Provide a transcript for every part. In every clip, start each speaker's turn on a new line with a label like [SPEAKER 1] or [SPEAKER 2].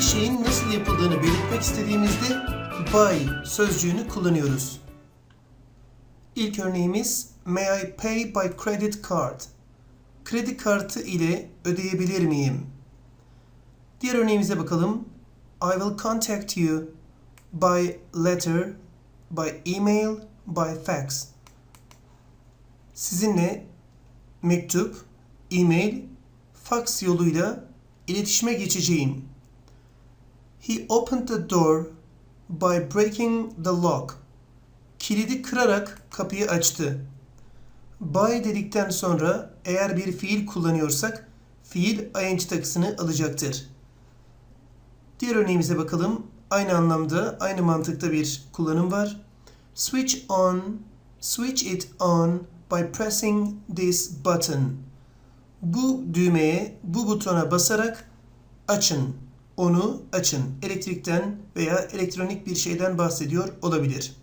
[SPEAKER 1] bir şeyin nasıl yapıldığını belirtmek istediğimizde by sözcüğünü kullanıyoruz. İlk örneğimiz May I pay by credit card? Kredi kartı ile ödeyebilir miyim? Diğer örneğimize bakalım. I will contact you by letter, by email, by fax. Sizinle mektup, e-mail, fax yoluyla iletişime geçeceğim. He opened the door by breaking the lock. Kilidi kırarak kapıyı açtı. By dedikten sonra eğer bir fiil kullanıyorsak fiil ing takısını alacaktır. Diğer örneğimize bakalım. Aynı anlamda, aynı mantıkta bir kullanım var. Switch on, switch it on by pressing this button. Bu düğmeye, bu butona basarak açın. Onu açın. Elektrikten veya elektronik bir şeyden bahsediyor olabilir.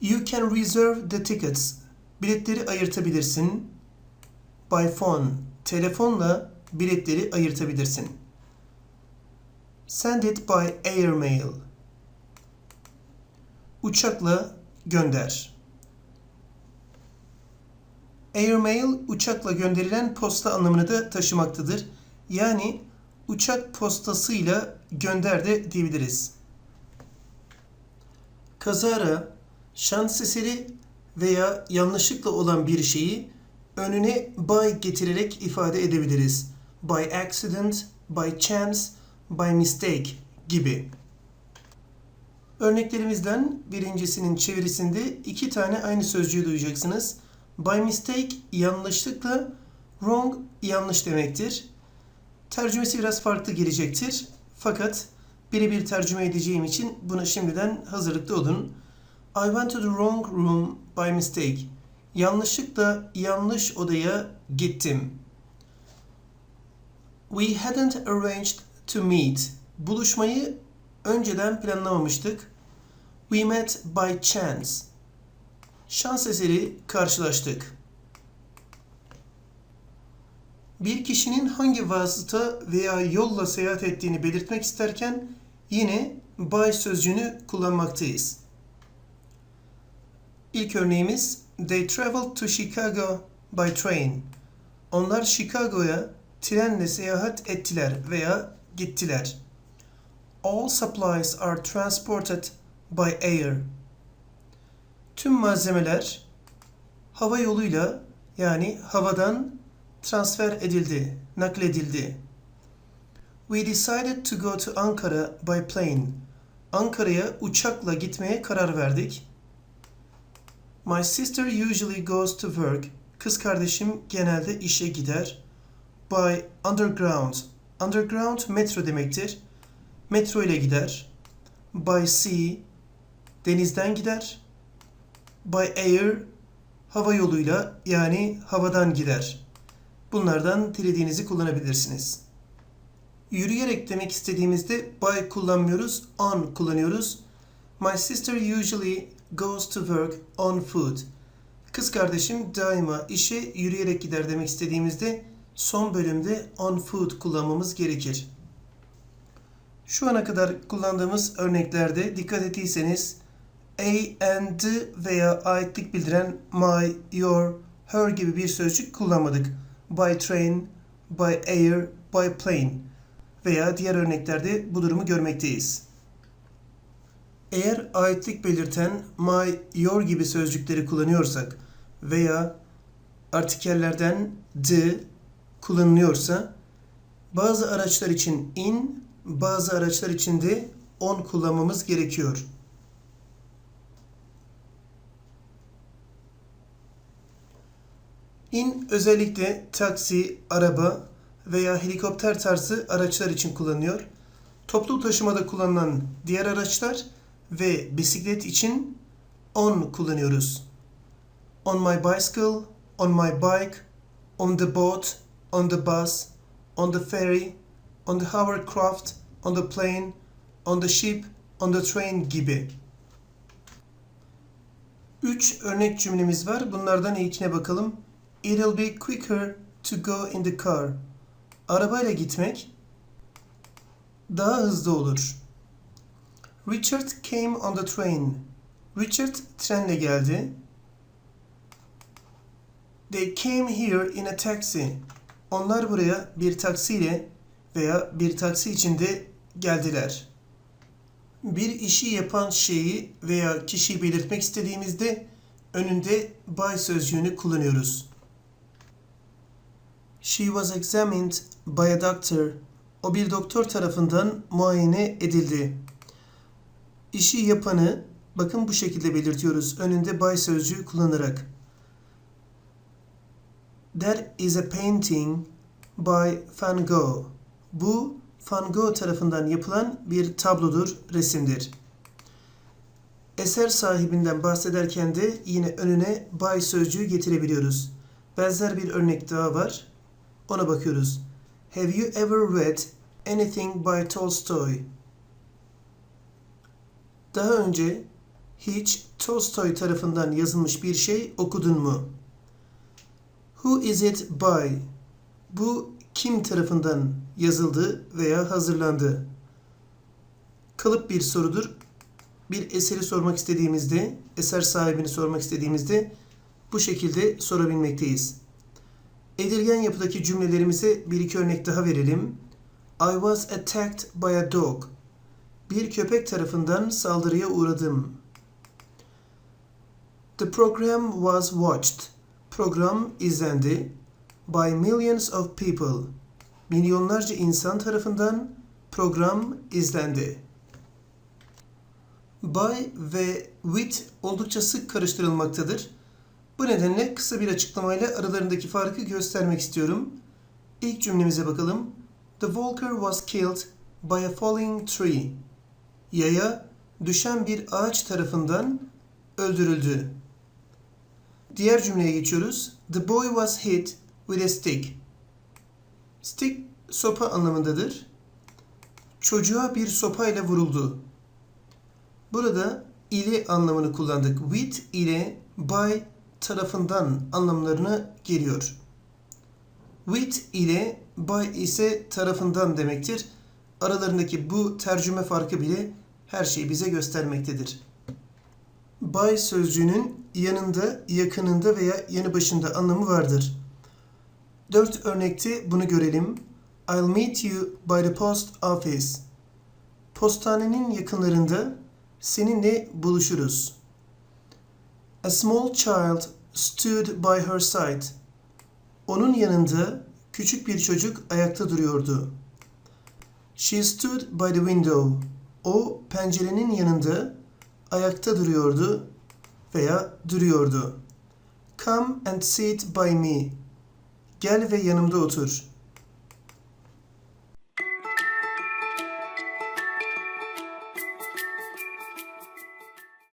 [SPEAKER 1] You can reserve the tickets. Biletleri ayırtabilirsin. By phone. Telefonla biletleri ayırtabilirsin. Send it by airmail. Uçakla gönder. Airmail uçakla gönderilen posta anlamını da taşımaktadır. Yani uçak postasıyla gönder de diyebiliriz. Kazara, şans eseri veya yanlışlıkla olan bir şeyi önüne by getirerek ifade edebiliriz. By accident, by chance, by mistake gibi. Örneklerimizden birincisinin çevirisinde iki tane aynı sözcüğü duyacaksınız. By mistake yanlışlıkla, wrong yanlış demektir. Tercümesi biraz farklı gelecektir. Fakat birebir tercüme edeceğim için buna şimdiden hazırlıklı olun. I went to the wrong room by mistake. Yanlışlıkla yanlış odaya gittim. We hadn't arranged to meet. Buluşmayı önceden planlamamıştık. We met by chance. Şans eseri karşılaştık. Bir kişinin hangi vasıta veya yolla seyahat ettiğini belirtmek isterken yine by sözcüğünü kullanmaktayız. İlk örneğimiz They traveled to Chicago by train. Onlar Chicago'ya trenle seyahat ettiler veya gittiler. All supplies are transported by air. Tüm malzemeler hava yoluyla yani havadan transfer edildi, nakledildi. We decided to go to Ankara by plane. Ankara'ya uçakla gitmeye karar verdik. My sister usually goes to work. Kız kardeşim genelde işe gider. By underground. Underground metro demektir. Metro ile gider. By sea denizden gider. By air hava yoluyla yani havadan gider. Bunlardan dilediğinizi kullanabilirsiniz. Yürüyerek demek istediğimizde by kullanmıyoruz, on kullanıyoruz. My sister usually goes to work on foot. Kız kardeşim daima işe yürüyerek gider demek istediğimizde son bölümde on foot kullanmamız gerekir. Şu ana kadar kullandığımız örneklerde dikkat ettiyseniz a and veya aitlik bildiren my, your, her gibi bir sözcük kullanmadık. By train, by air, by plane veya diğer örneklerde bu durumu görmekteyiz. Eğer aitlik belirten my, your gibi sözcükleri kullanıyorsak veya artikellerden the kullanılıyorsa bazı araçlar için in, bazı araçlar için de on kullanmamız gerekiyor. In özellikle taksi, araba veya helikopter tarzı araçlar için kullanılıyor. Toplu taşımada kullanılan diğer araçlar ve bisiklet için on kullanıyoruz. On my bicycle, on my bike, on the boat, on the bus, on the ferry, on the hovercraft, on the plane, on the ship, on the train gibi. Üç örnek cümlemiz var. Bunlardan ilkine bakalım. It'll be quicker to go in the car. Arabayla gitmek daha hızlı olur. Richard came on the train. Richard trenle geldi. They came here in a taxi. Onlar buraya bir taksiyle veya bir taksi içinde geldiler. Bir işi yapan şeyi veya kişiyi belirtmek istediğimizde önünde by sözcüğünü kullanıyoruz. She was examined by a doctor. O bir doktor tarafından muayene edildi. İşi yapanı bakın bu şekilde belirtiyoruz. Önünde by sözcüğü kullanarak. That is a painting by Van Gogh. Bu Van Gogh tarafından yapılan bir tablodur, resimdir. Eser sahibinden bahsederken de yine önüne by sözcüğü getirebiliyoruz. Benzer bir örnek daha var. Ona bakıyoruz. Have you ever read anything by Tolstoy? Daha önce hiç Tolstoy tarafından yazılmış bir şey okudun mu? Who is it by? Bu kim tarafından yazıldı veya hazırlandı? Kalıp bir sorudur. Bir eseri sormak istediğimizde, eser sahibini sormak istediğimizde bu şekilde sorabilmekteyiz. Edilgen yapıdaki cümlelerimize bir iki örnek daha verelim. I was attacked by a dog. Bir köpek tarafından saldırıya uğradım. The program was watched. Program izlendi. By millions of people. Milyonlarca insan tarafından program izlendi. By ve with oldukça sık karıştırılmaktadır. Bu nedenle kısa bir açıklamayla aralarındaki farkı göstermek istiyorum. İlk cümlemize bakalım. The walker was killed by a falling tree. Yaya düşen bir ağaç tarafından öldürüldü. Diğer cümleye geçiyoruz. The boy was hit with a stick. Stick sopa anlamındadır. Çocuğa bir sopayla vuruldu. Burada ile anlamını kullandık. With ile by tarafından anlamlarına geliyor. With ile by ise tarafından demektir. Aralarındaki bu tercüme farkı bile her şeyi bize göstermektedir. By sözcüğünün yanında, yakınında veya yanı başında anlamı vardır. Dört örnekte bunu görelim. I'll meet you by the post office. Postanenin yakınlarında seninle buluşuruz. A small child stood by her side. Onun yanında küçük bir çocuk ayakta duruyordu. She stood by the window. O pencerenin yanında ayakta duruyordu veya duruyordu. Come and sit by me. Gel ve yanımda otur.